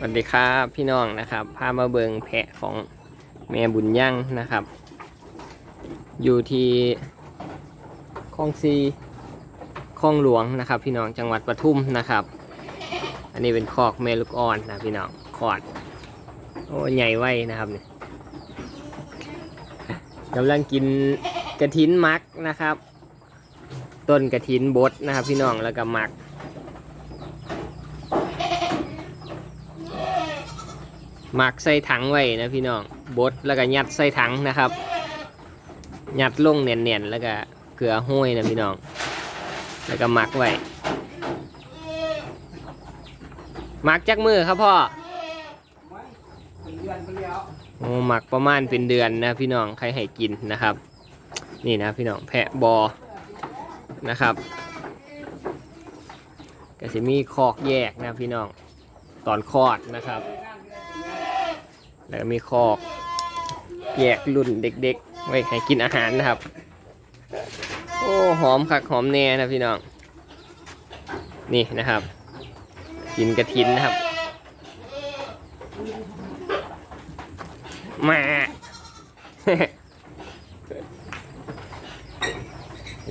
สวัสดีครับพี่น้องนะครับ พามาเบิงแพะของแม่บุญยั่งนะครับ อยู่ที่คลองซีคลองหลวงนะครับ พี่น้องจังหวัดปทุมนะครับ อันนี้เป็นคอกแม่ลูกอ่อนนะพี่น้องคอดโอ้ใหญ่ไว้นะครับนี่กำลังกินกระถินมักนะครับ ต้นกระถินบดนะครับ พี่น้องแล้วก็มัก หมักใส่ถังไว้นะพี่น้องบดแล้วก็ยัดใส่ถังนะครับยัดลงเนียนๆแล้วก็เกลือห้วยนะพี่น้อง แล้วก็หมักไว้หมักจักมือครับพ่อโอ้หมักประมาณเป็นเดือนนะพี่น้องใครให้กินนะครับ นี่นะพี่น้องแพะบอนะครับก็จะมีคอกแยกนะพี่น้องตอนคลอดนะครับ แล้วมีคอกแยกรุ่นเด็กๆ ไว้ให้กินอาหารนะครับ โอ้หอมคักหอมแน่นะพี่น้อง นี่นะครับ กินกระถินนะครับ มา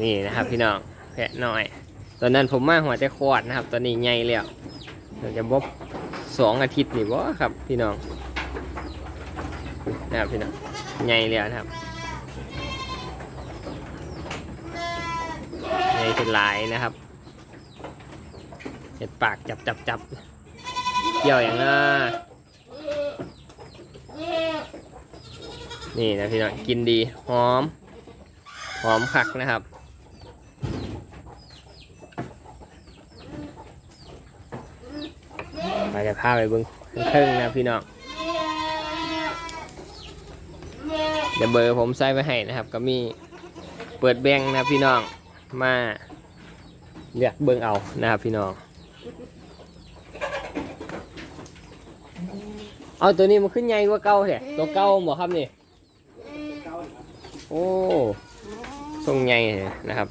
นี่นะครับพี่น้องแพะน้อย ตอนนั้นผมมาหัวจะคลอดนะครับ ตอนนี้ใหญ่แล้วเดี๋ยวจะบกสองอาทิตย์นี่บ่ครับพี่น้อง นะครับพี่น้องใหญ่แล้วนะครับใหญ่เป็นหลายนะครับเห็ดปากจับจับจับเกี่ยวอย่างน่านี่นะพี่น้องกินดีหอมหอมคักนะครับไปจะพาไปเบิ้งเครื่องนะพี่น้อง เดี๋ยวเบอร์ผมใส่ไว้ให้นะครับ ก็มีเปิดแบงค์นะครับพี่น้องมาเลือกเบิ่งเอานะครับพี่น้อง เอาตัวนี้มันขึ้นใหญ่กว่าเก่าแท้ตัวเก่าบ่ครับนี่โอ้ทรงใหญ่เลยนะครับ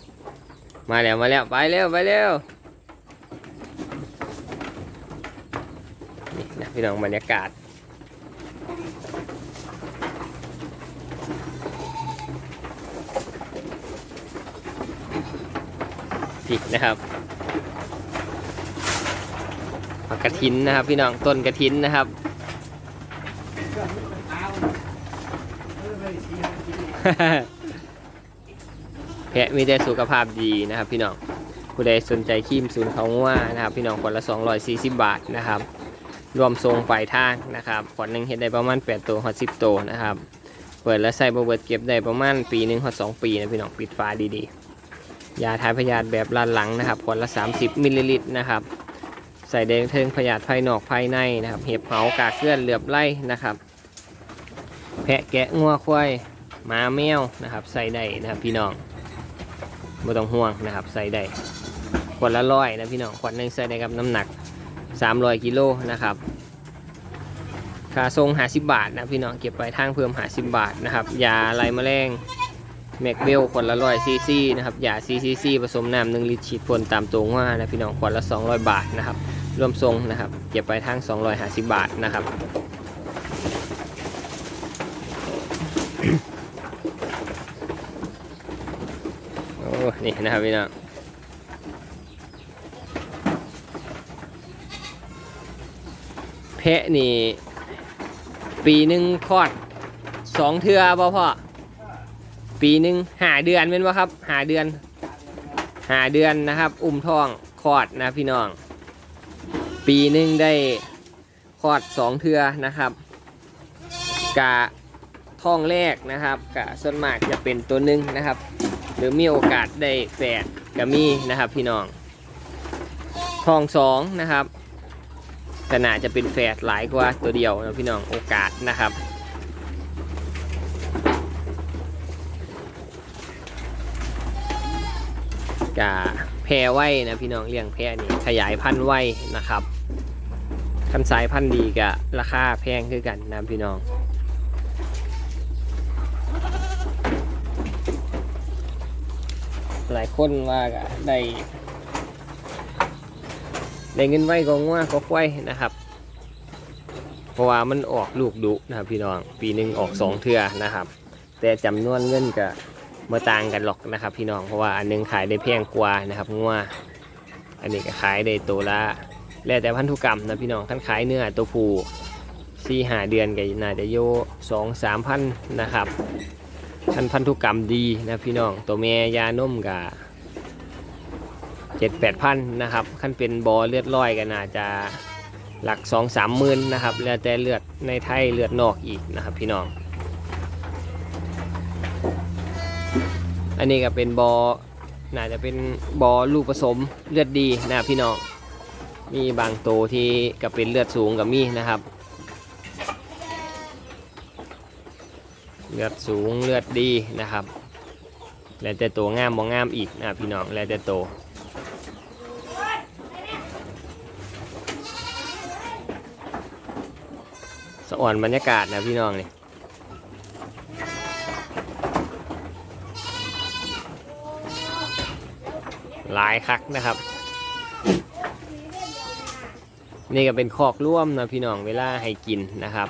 มาแล้วมาแล้วไปเร็วไปเร็วนี่นะพี่น้องบรรยากาศ ผินะครับผักกระถินนะครับ พี่น้องต้นกระถินนะครับ แพะมีแต่สุขภาพดีนะครับพี่น้องผู้ใดสนใจครีมศูนย์เขาว่านะครับ พี่น้องคนละ 240 บาทนะครับ รวมทรงปลายทางนะครับขวดหนึ่งเฮ็ดได้ประมาณ 8 ตัวหอด10 ตัวนะครับ เปิดแล้วใส่บเบิดเก็บได้ประมาณปีหนึ่งหอด2ปีนะพี่น้องปิดฝาดีๆ ยาทายพยาธิแบบลานหลังนะครับขวดละ 30 มิลลิลิตรนะครับ ใส่แดงเทิงพยาธิภายนอกภายในนะครับ เห็บเหากากเกลื่อนเหลือบไล่นะครับ แพะแกะงัวควายหมาแมวนะครับ ใส่ได้นะครับพี่น้องไม่ต้องห่วงนะครับ ใส่ได้ขวดละร้อยนะพี่น้องขวดหนึ่งใส่ได้กับน้ำหนัก 300กิโลนะครับค่าทรง50บาทนะพี่น้องเก็บไปทางเพิ่ม50บาทนะครับยาไล่แมลง แมกเบลขวดละร้อยซีซีนะครับยาซีซีซีผสมน้ำหนึ่งลิตรฉีดพ่นตามตัวว่านะพี่น้องขวดละ 200 บาทนะครับรวมทรงนะครับเก็บไปทาง250 บาทนะครับโอ้นี่นะครับพี่น้องแพะนี่ ปีหนึ่งคลอดสองเทือบ่พ่อ ปีหนึ่งหาเดือนเป็นวะครับหาเดือนหาเดือนนะครับ อุ้มท้องคลอดนะพี่น้อง ปีหนึ่งได้คลอดสองเทือนะครับกะท้องแรกนะครับกะส่วนมากจะเป็นตัวหนึ่งนะครับ หรือมีโอกาสได้แฝดกะมีนะครับพี่น้องท้องสองนะครับขนาดจะเป็นแฝดหลายกว่าตัวเดียวนะพี่น้องโอกาสนะครับ กาแพรไว้นะพี่น้องเลี้ยงแพรนี่ขยายพันธุ์ไว้นะครับคันสายพันธุ์ดีกะราคาแพงคือกันนะพี่น้องหลายคนว่าก็ได้ได้เงินไว้ก็ง่วก็ควายนะครับ เพราะว่ามันออกลูกดุนะครับพี่น้อง ปีหนึ่งออกสองเทื่อนะครับ แต่จำนวนเงินก็ มาต่างกันหรอกนะครับ พี่น้องเพราะว่าอันหนึงขายได้แพงกว่านะครับงัวอันนี้ก็ขายได้ตัวละแล้วแต่พันธุกรรมนะพี่น้องท่านขายเนื้อตัวผู้สี่หาเดือนก็น่าจะโยสองสามพันนะครับท่านพันธุกรรมดีนะพี่น้องตัวแม่ยานมกับเจ็ดแปดพันนะครับขั้นเป็นบอเลือดลอยก็น่าจะหลักสองสามหมื่นนะครับแล้วแต่เลือดในไทยเลือดนอกอีกนะครับพี่น้อง อันนี้ก็เป็นบอน่าจะเป็นบอลูกผสมเลือดดีนะพี่น้อง มีบางตัวที่ก็เป็นเลือดสูงกับมีนะครับ เลือดสูงเลือดดีนะครับ แล้วแต่ตัวงามบ่งามอีกนะพี่น้อง แล้วแต่ตัวสะอ่อนบรรยากาศนะพี่น้องนี่ หลายคักนะครับ นี่ก็เป็นคอกร่วมนะพี่น้องเวลาให้กินนะครับ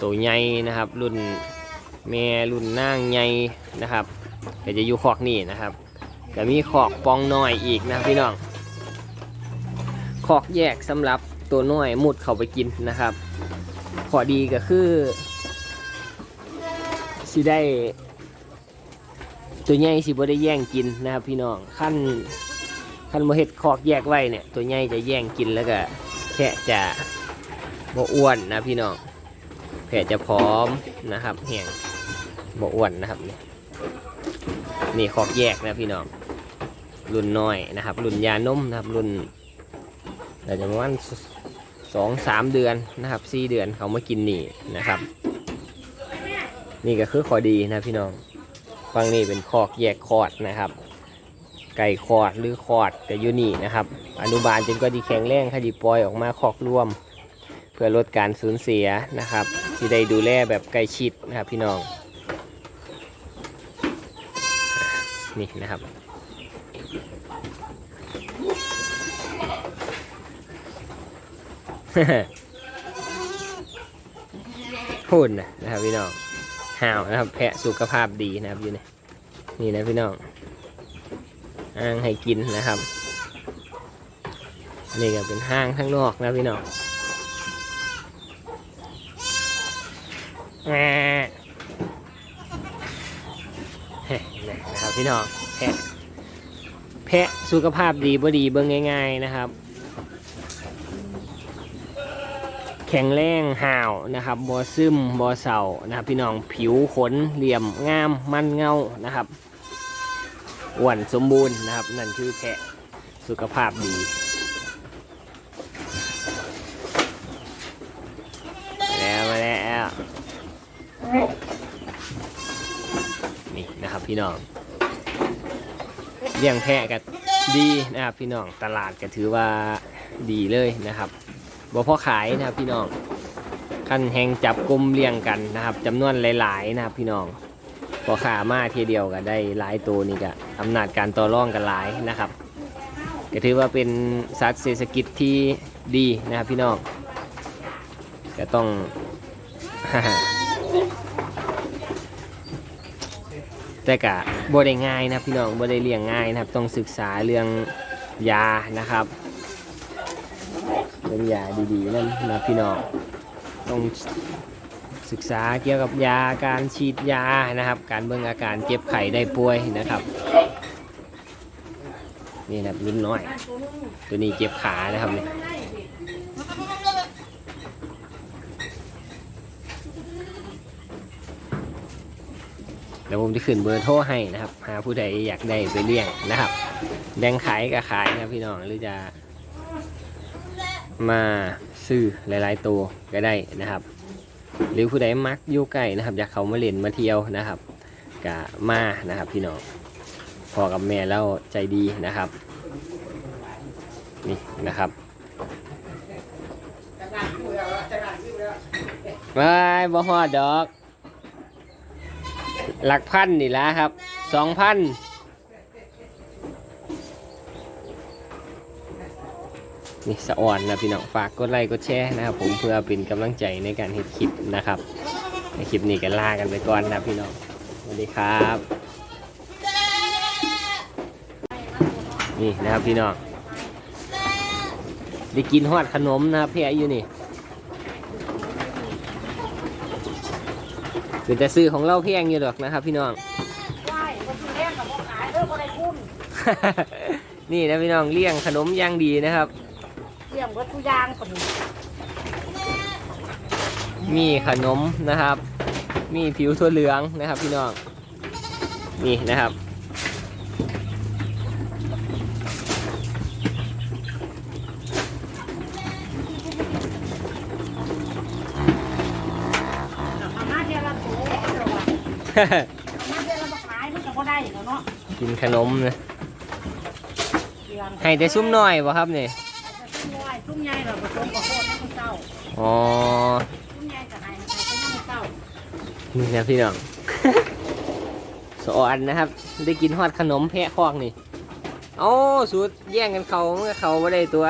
ตัวใหญ่นะครับ รุ่นแม่รุ่นนางใหญ่นะครับก็จะอยู่คอกนี่นะครับก็มีคอกปองน้อยอีกนะพี่น้องคอกแยกสำหรับตัวน้อยมุดเข้าไปกินนะครับ ข้อดีก็คือสิได้ ตัวใหญ่สิบ่ได้แย่งกินนะครับพี่น้องขั้นขั้นบ่เฮ็ดคอกแยกไว้เนี่ยตัวใหญ่จะแย่งกินแล้วก็แพะจะบ่อ้วนนะพี่น้องแพะจะพร้อมนะครับแห้งบ่อ้วนนะครับนี่นี่คอกแยกนะพี่น้องรุ่นน้อยนะครับ รุ่นยานมนะครับรุ่นแต่จะประมาณสองสามเดือนนะครับสี่เดือนเขามากินนี่นะครับ นี่ก็คือข้อดีนะพี่น้อง ฝั่งนี้เป็นคอกแยกคอดนะครับ ไก่คอดหรือคอดกับยูนี่นะครับ อนุบาลจึงก็ดีแข็งแรงคดีปล่อยออกมาคอกร่วม เพื่อลดการสูญเสียนะครับ ที่ได้ดูแลแบบใกล้ชิดนะครับพี่น้อง นี่นะครับพูดนนะครับพี่น้อง ห่าวนะครับ แพะสุขภาพดีนะครับอยู่นี่นี่นะพี่น้องห้างให้กินนะครับนี่ก็เป็นห้างข้างนอกนะพี่น้องแหม่เฮ่นะครับพี่น้องแพะแพะสุขภาพดีบ่ดีเบิ่งง่าย ๆ นะครับ แข็งแรงห่าวนะครับบอซึมบอเสานะครับ พี่น้องผิวขนเหลี่ยมงามมันเงานะครับอ้วนสมบูรณ์นะครับ นั่นคือแพะสุขภาพดีแล้วมาแล้วนี่นะครับพี่น้องเลี้ยงแพะก็ดีนะครับพี่น้องตลาดก็ถือว่าดีเลยนะครับ บ่พอขายนะครับพี่น้องขั้นแหงจับกลมเลี้ยงกันนะครับจำนวนหลายๆนะครับพี่น้องพอขามาทีเดียวก็ได้หลายตัวนี่ก็อำนาจการต่อรองกันหลายนะครับก็ถือว่าเป็นสัตว์เศรษฐกิจที่ดีนะครับพี่น้องก็ต้องแต่กะบ่ได้ง่ายนะครับพี่น้องบ่ได้เลี้ยงง่ายนะครับ ต้องศึกษาเรื่องยานะครับ เป็นยาดีๆนั่นนะพี่น้องต้องศึกษาเกี่ยวกับยาการฉีดยานะครับ การเบิ่งอาการเจ็บไข้ได้ป่วยนะครับ นี่นะครับรุ่นน้อย ตัวนี้เจ็บขานะครับเนี่ยดี๋ยวผมจะขึ้นเบอร์โทรให้นะครับ หาผู้ใดอยากได้ไปเลี้ยงนะครับ แดงขายก็ขายนะพี่น้องหรือจะ มาซื้อหลาย ๆ ตัวก็ได้นะครับ หรือผู้ใดมักอยู่ใกล้นะครับ อยากเขามาเล่นมาเที่ยวนะครับก็มานะครับพี่น้องพ่อกับแม่แล้วใจดีนะครับ นี่นะครับไม่บ่ฮอดดอก หลักพันนี่ละครับสองพัน นี่สะอ่อนนะพี่น้องฝากกดไลค์กดแชร์นะครับผมเพื่อเป็นกำลังใจในการเฮ็ดคลิปนะครับ ในคลิปนี้ก็ลากันไปก่อนนะพี่น้องสวัสดีครับนี่นะครับพี่น้องได้กินฮอดขนมนะครับแพะอยู่นี่เป็นแต่ซื้อของเราแพงอยู่ดอกนะครับพี่น้องไหว้คนที่แรกกับพวกขายเด้อบ่ได้คุ้มนี่นะพี่น้องเลี้ยงขนมอย่างดีนะครับ เลี้ยงวัตถุยางคนมีขนมนะครับ มีผิวถั่วเหลืองนะครับ พี่น้อง นี่นะครับ เอามาเดียวละโถเดี๋ยวว่าเอามาเดียวละมาขายมันก็บ่ได้แล้วเนาะกินขนมนะเลี้ยงให้แต่ซุ้มน้อยบ่ครับนี่ ซุ้มน้อยซุ้มใหญ่เราผสมกับโคตรให้มันเศร้าอ๋อซุ้มใหญ่ก็ให้ให้ซุ้มให้มันเศร้านี่นะพี่น้องสะออนนะครับ ได้กินฮอดขนมแพะคอกนี่โอ้สูตรแย่งกันเขาเมื่อเขาบ่ได้ตัว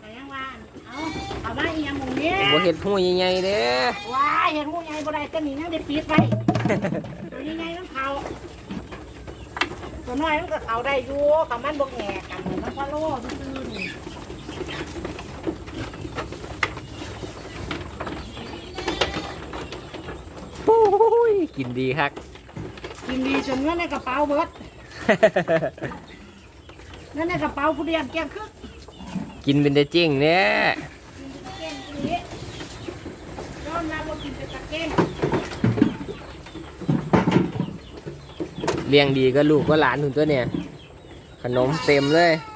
แต่ยังว่าเอาเอามาอีหยังหมู่นี้บ่เฮ็ดหูใหญ่ๆเด้อว้ายเห็นหูใหญ่บ่ได้ก็หนีนั่งได้ปิดไว้ตัวใหญ่ๆมันเขาตัวน้อยมันก็เขาได้อยู่กับมันบ่แหงกันมันพะโล่ซื่อๆนี่ โอ้ ยกินดีครับ กินดีจนเงินในกระเป๋าเบิดเงินในกระเป๋าผู้เดียนแก้งคึกกินเป็นแต่จริงเนี่ยเก่งกินดียอมรับว่ากินเป็นตะเก้งเลี้ยงดีก็ลูกก็หลานถึงตัวเนี่ย ขนมเต็มเลยเ